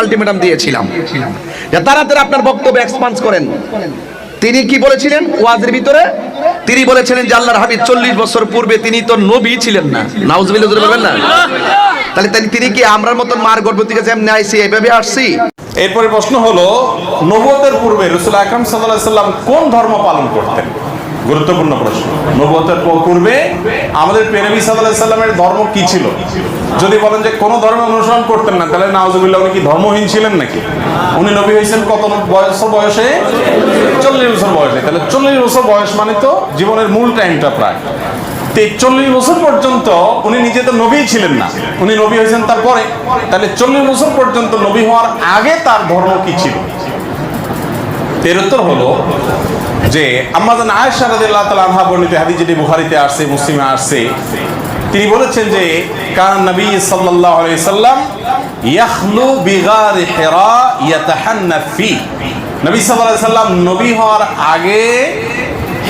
Ultimatum দিয়েছিলাম। যে তাড়াতাড়ি আপনার বক্তব্য এক্সপান্স করেন। তিনি কি বলেছিলেন? ওয়াজের ভিতরে তিনি বলেছিলেন যে আল্লাহর হাবিব চল্লিশ বছর পূর্বে তিনি তো নবী ছিলেন না। নাউজবিল্লাহ বলবেন না? তাহলে তাহলে তিনি কি আমরার মতন মার গর্ভ থেকে যেমনি আইসি, এইভাবে আসছি? এরপরে প্রশ্ন হলো নবতের পূর্বে রসুল আকরম সাল্লাহ সাল্লাম কোন ধর্ম পালন করতেন? গুরুত্বপূর্ণ প্রশ্ন। নবতের পূর্বে আমাদের পেনবী সাল্লাহ সাল্লামের ধর্ম কি ছিল? যদি বলেন যে কোনো ধর্ম অনুসরণ করতেন না, তাহলে নাওজুবিল্লাহ উনি কি ধর্মহীন ছিলেন নাকি? উনি নবী হয়েছেন কত বয়স বয়সে? চল্লিশ বছর বয়সে। তাহলে চল্লিশ বছর বয়স মানে তো জীবনের মূল টাইমটা প্রায়। তো এই চল্লিশ বছর পর্যন্ত উনি নিজে তো নবী ছিলেন না। উনি নবী হয়েছেন তারপরে। তাহলে চল্লিশ বছর পর্যন্ত নবী হওয়ার আগে তার ধর্ম কি ছিল? এর উত্তর হলো যে আম্মাজান আয়েশা রাদিয়াল্লাহু তাআলা আনহা বর্ণিত হাদিস যেটি বুখারীতে আসছে, মুসলিমে আসছে। তিনি বলেছেন যে, কান নবী সাল্লাল্লাহু আলাইহি সাল্লাম ইয়াখলু বিগার হিরা ইয়াতাহান্না ফি। নবী সাল্লাল্লাহু সাল্লাম নবী হওয়ার আগে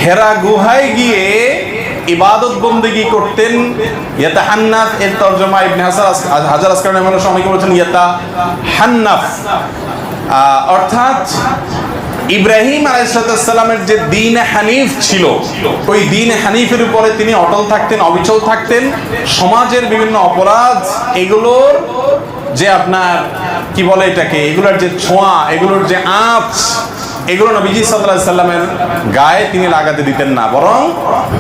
হেরা গুহায় গিয়ে ইবাদত বন্দেগি করতেন। ইয়াতা হান্নাফ এর তর্জমা ইবনে হাসার হাজার আসকার নামে সবাইকে বলেছেন ইয়াতা হান্নাফ অর্থাৎ ইব্রাহিম আলাইসালামের যে দিন হানিফ ছিল, ওই দিন হানিফের উপরে তিনি অটল থাকতেন, অবিচল থাকতেন। সমাজের বিভিন্ন অপরাধ, এগুলোর যে আপনার, কি বলে এটাকে, এগুলোর যে ছোঁয়া, এগুলোর যে আঁচ এগুলো নবীজি সাল্লাহ সাল্লামের গায়ে তিনি লাগাতে দিতেন না, বরং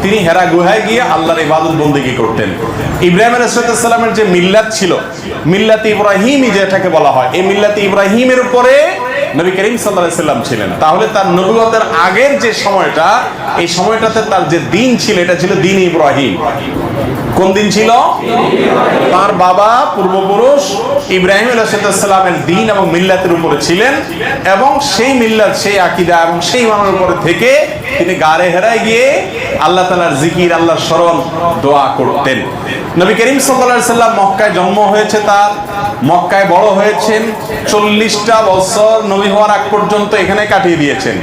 তিনি হেরা গুহায় গিয়ে আল্লাহর ইবাদত বন্দিগি করতেন। ইব্রাহিম আলাইসাল্লামের যে মিল্লাত ছিল, মিল্লাত ইব্রাহিমই যেটাকে বলা হয়, এই মিল্লাত ইব্রাহিমের উপরে নবী করিম সাল্লাহ সাল্লাম ছিলেন। তাহলে তার নবুয়তের আগের যে সময়টা, এই সময়টাতে তার যে দিন ছিল, এটা ছিল দিন ইব্রাহিম। কোন দিন ছিল? তার বাবা পূর্বপুরুষ ইব্রাহিম আলাইসাল্লামের দিন এবং মিল্লাতের উপরে ছিলেন এবং সেই মিল্লাত, সেই আকিদা এবং সেই মানের উপরে থেকে তিনি গাড়ে হেরায় গিয়ে আল্লাহ তালার জিকির আল্লাহ স্মরণ দোয়া করতেন। নবী করিম সাল্লাম মক্কায় জন্ম হয়েছে তার। মক্কায় বড় হয়েছেন, চল্লিশটা বছর নবী হওয়ার আগ পর্যন্ত এখানে কাটিয়ে দিয়েছেন।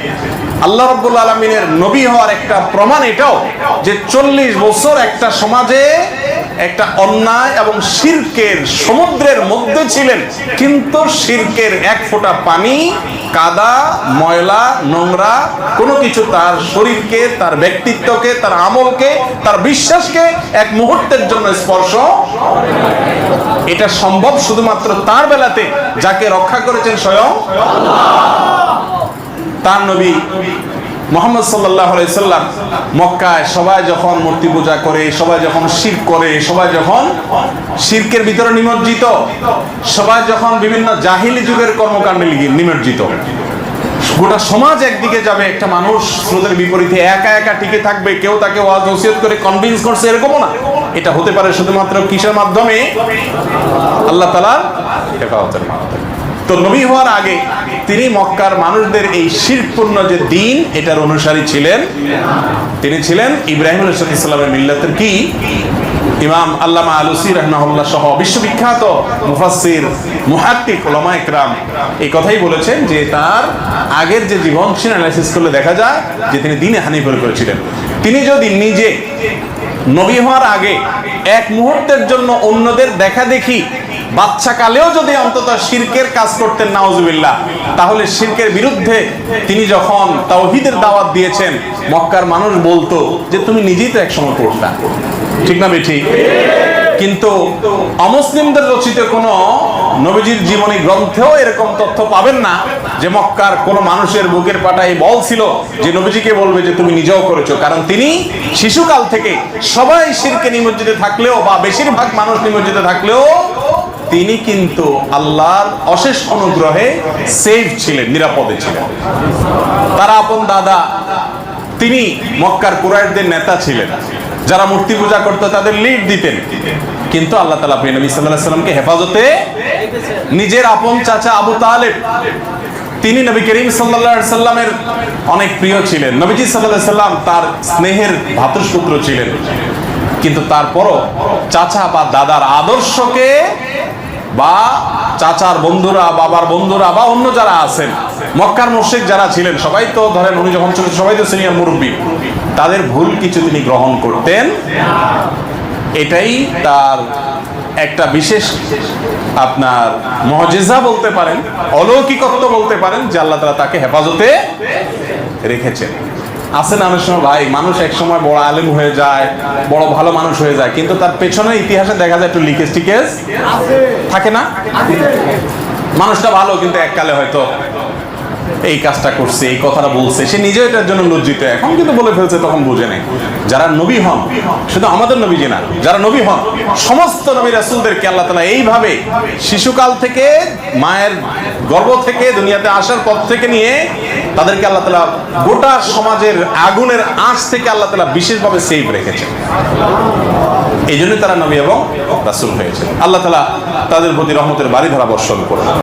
আল্লাহ রব্বুল আলমিনের নবী হওয়ার একটা প্রমাণ এটাও যে চল্লিশ বছর একটা সমাজে একটা অন্যায় এবং শিরকের সমুদ্রের মধ্যে ছিলেন, কিন্তু শিরকের এক ফোঁটা পানি, কাদা, ময়লা, নোংরা, কোনো কিছু তার শরীরকে, তার ব্যক্তিত্বকে, তার আমলকে, তার বিশ্বাসকে এক মুহূর্তের জন্য স্পর্শ এটা সম্ভব শুধুমাত্র তার বেলাতে যাকে রক্ষা করেছেন স্বয়ং তার নবী মোহাম্মদ সাল্লাহ সাল্লাম মক্কায় সবাই যখন মূর্তি পূজা করে, সবাই যখন শির করে, সবাই যখন শিরকের ভিতরে নিমজ্জিত, সবাই যখন বিভিন্ন জাহিলি যুগের কর্মকাণ্ডে নিমজ্জিত। গোটা সমাজ একদিকে যাবে, একটা মানুষ স্রোতের বিপরীতে একা একা টিকে থাকবে, কেউ তাকে ওয়াজ, নসিহত করে কনভিন্স করছে, এরকমও না। এটা হতে পারে শুধুমাত্র কিসের মাধ্যমে? আল্লাহ তালার হেফাজতের মাধ্যমে। তো নবী হওয়ার আগে তিনি মক্কার মানুষদের এই শিরপূর্ণ যে দিন, এটার অনুসারী ছিলেন। তিনি ছিলেন ইব্রাহিম ইসলামের মিল্লাতের কি? ইমাম আল্লামা আলুসি রহমাহুল্লাহ সহ বিশ্ববিখ্যাত মুফাসসির মুহাক্কিক ওলামা ইকরাম এই কথাই বলেছেন যে তার আগের যে জীবন সে অ্যানালাইসিস করলে দেখা যায় যে তিনি দিনে হানিফের করেছিলেন। তিনি যদি নিজে নবী হওয়ার আগে এক মুহূর্তের জন্য অন্যদের দেখা দেখি বাচ্চা কালেও যদি অন্তত শিরকের কাজ করতেন, নাউজুবিল্লাহ, তাহলে শিরকের বিরুদ্ধে তিনি যখন তাওহীদের দাওয়াত দিয়েছেন, মক্কার মানুষ বলতো যে, তুমি নিজেই তো একসময় করতা ঠিক না বেঠি? কিন্তু অমুসলিমদের রচিত কোন নবীজির জীবনী গ্রন্থেও এরকম তথ্য পাবেন না যে, মক্কার কোন মানুষের বুকের পাটায় বল ছিল যে, নবীজিকে বলবে যে, তুমি নিজেও করেছ। কারণ তিনি শিশুকাল থেকে সবাই শিরকে নিমজ্জিত থাকলেও বা বেশিরভাগ মানুষ নিমজ্জিত থাকলেও তিনি কিন্তু আল্লাহর অশেষ অনুগ্রহে সেফ ছিলেন, নিরাপদে ছিলেন। তারা আপন দাদা, তিনি মক্কার কুরাইশদের নেতা ছিলেন। যারা মূর্তি পূজা করতো, তাদের লিড দিতেন। কিন্তু আল্লাহ তালা প্রিয় নবী সাল্লাহ সাল্লামকে হেফাজতে নিজের আপন চাচা আবু তালেব, তিনি নবী করিম সাল্লাহ সাল্লামের অনেক প্রিয় ছিলেন। নবীজি সাল্লাহ সাল্লাম তার স্নেহের ভাতৃপুত্র ছিলেন। কিন্তু তারপরও চাচা বা দাদার আদর্শকে বা চাচার বন্ধুরা, বাবার বন্ধুরা বা অন্য যারা আছেন, মক্কার মুশরিক যারা ছিলেন, সবাই তো ধরেন উনি যখন ছিলেন, সবাই তো সিনিয়র মুরব্বী, তাদের ভুল কিছু তিনি গ্রহণ করতেন। এটাই তার একটা বিশেষ আপনার মহজেজা বলতে পারেন, অলৌকিকত্ব বলতে পারেন, যে আল্লাহ তালা তাকে হেফাজতে রেখেছেন। আছে না অনেক সময়? ভাই মানুষ এক সময় বড় আলেম হয়ে যায় বড় ভালো মানুষ হয়ে যায় কিন্তু তার পেছনে ইতিহাসে দেখা যায় একটু লিকেজ টিকেজ থাকে না? মানুষটা ভালো কিন্তু এককালে হয়তো এই কাজটা করছে, এই কথাটা বলছে, সে নিজেও এটার জন্য লজ্জিত। এখন কিন্তু বলে ফেলছে, তখন বুঝে নেই। যারা নবী হন শুধু আমাদের নবী যে না, যারা নবী হন, সমস্ত নবী রাসুলদেরকে আল্লাহ তালা এইভাবে শিশুকাল থেকে, মায়ের গর্ভ থেকে, দুনিয়াতে আসার পর থেকে নিয়ে তাদেরকে আল্লাহ তালা গোটা সমাজের আগুনের আঁচ থেকে আল্লাহ তালা বিশেষভাবে সেভ রেখেছে। এই জন্য তারা নবী এবং রাসুল হয়েছে। আল্লাহ তালা তাদের প্রতি রহমতের বাড়ি ধারা বর্ষণ করুন।